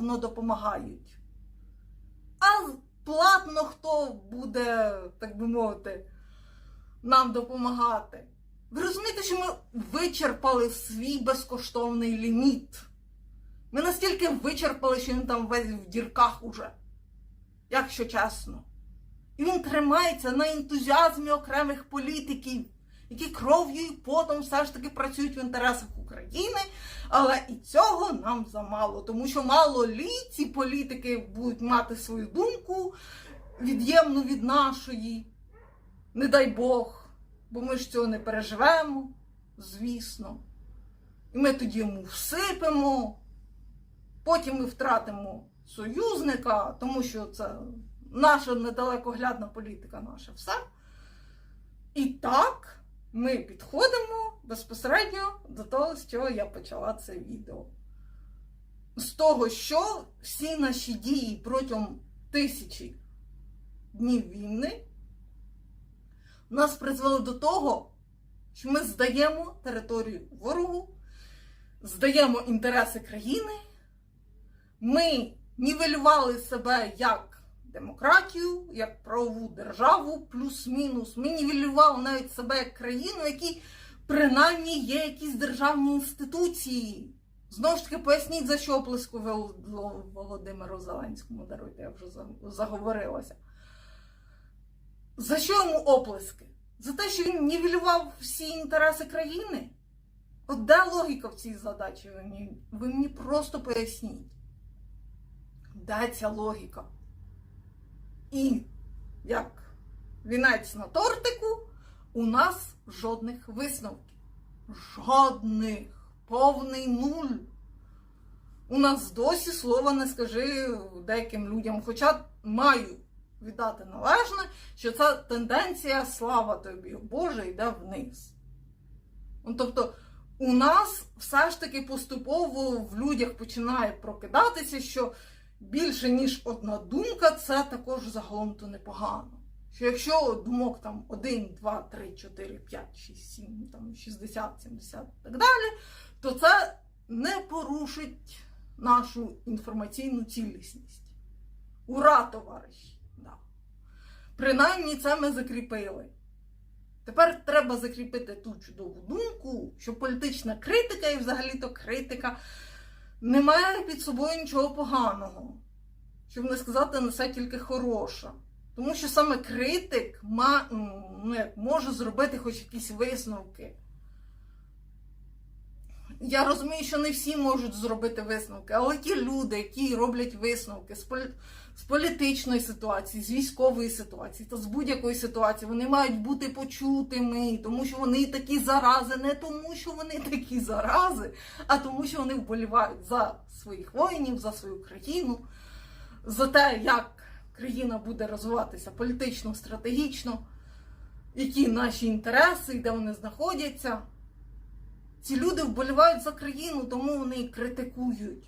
безкоштовно допомагають. А платно хто буде, так би мовити, нам допомагати. Ви розумієте, що ми вичерпали свій безкоштовний ліміт. Ми настільки вичерпали, що він там весь в дірках уже, якщо чесно. І він тримається на ентузіазмі окремих політиків, які кров'ю і потом все ж таки працюють в інтересах України. Але і цього нам замало, тому що мало лі ці політики будуть мати свою думку від'ємну від нашої. Не дай Бог, бо ми ж цього не переживемо, звісно. І ми тоді йому всипемо. Потім ми втратимо союзника, тому що це наша недалекоглядна політика, наше все. І так ми підходимо безпосередньо до того, з чого я почала це відео. З того, що всі наші дії протягом тисячі днів війни нас призвели до того, що ми здаємо територію ворогу, здаємо інтереси країни. Ми нівелювали себе як демократію, як правову державу, плюс-мінус. Ми нівелювали навіть себе як країну, які принаймні є якісь державні інституції. Знову ж таки, поясніть, за що оплеску Володимиру Зеленському даруйте, я вже заговорилася. За що йому оплески? За те, що він нівелював всі інтереси країни? От де логіка в цій задачі? Ви мені, ви мені просто поясніть. Де ця логіка? І як вінець на тортику, у нас жодних висновків. Жодних. Повний нуль. У нас досі слова не скажи деяким людям, хоча маю віддати належне, що ця тенденція, слава тобі, Боже, йде вниз. Ну, тобто, у нас все ж таки поступово в людях починає прокидатися, що більше, ніж одна думка, це також загалом то непогано. Що якщо думок там 1, 2, 3, 4, 5, 6, 7, там 60, 70 і так далі, то це не порушить нашу інформаційну цілісність. Ура, товариші! Да. Принаймні це ми закріпили. Тепер треба закріпити ту чудову думку, що політична критика і взагалі-то критика не має під собою нічого поганого. Щоб не сказати, несе тільки хороше. Тому що саме критик ну, може зробити хоч якісь висновки. Я розумію, що не всі можуть зробити висновки, але ті люди, які роблять висновки з, полі... з політичної ситуації, з військової ситуації та з будь-якої ситуації, вони мають бути почутими, тому що вони такі зарази, не тому, що вони такі зарази, а тому, що вони вболівають за своїх воїнів, за свою країну, за те, як країна буде розвиватися політично, стратегічно, які наші інтереси, де вони знаходяться. Ці люди вболівають за країну, тому вони критикують.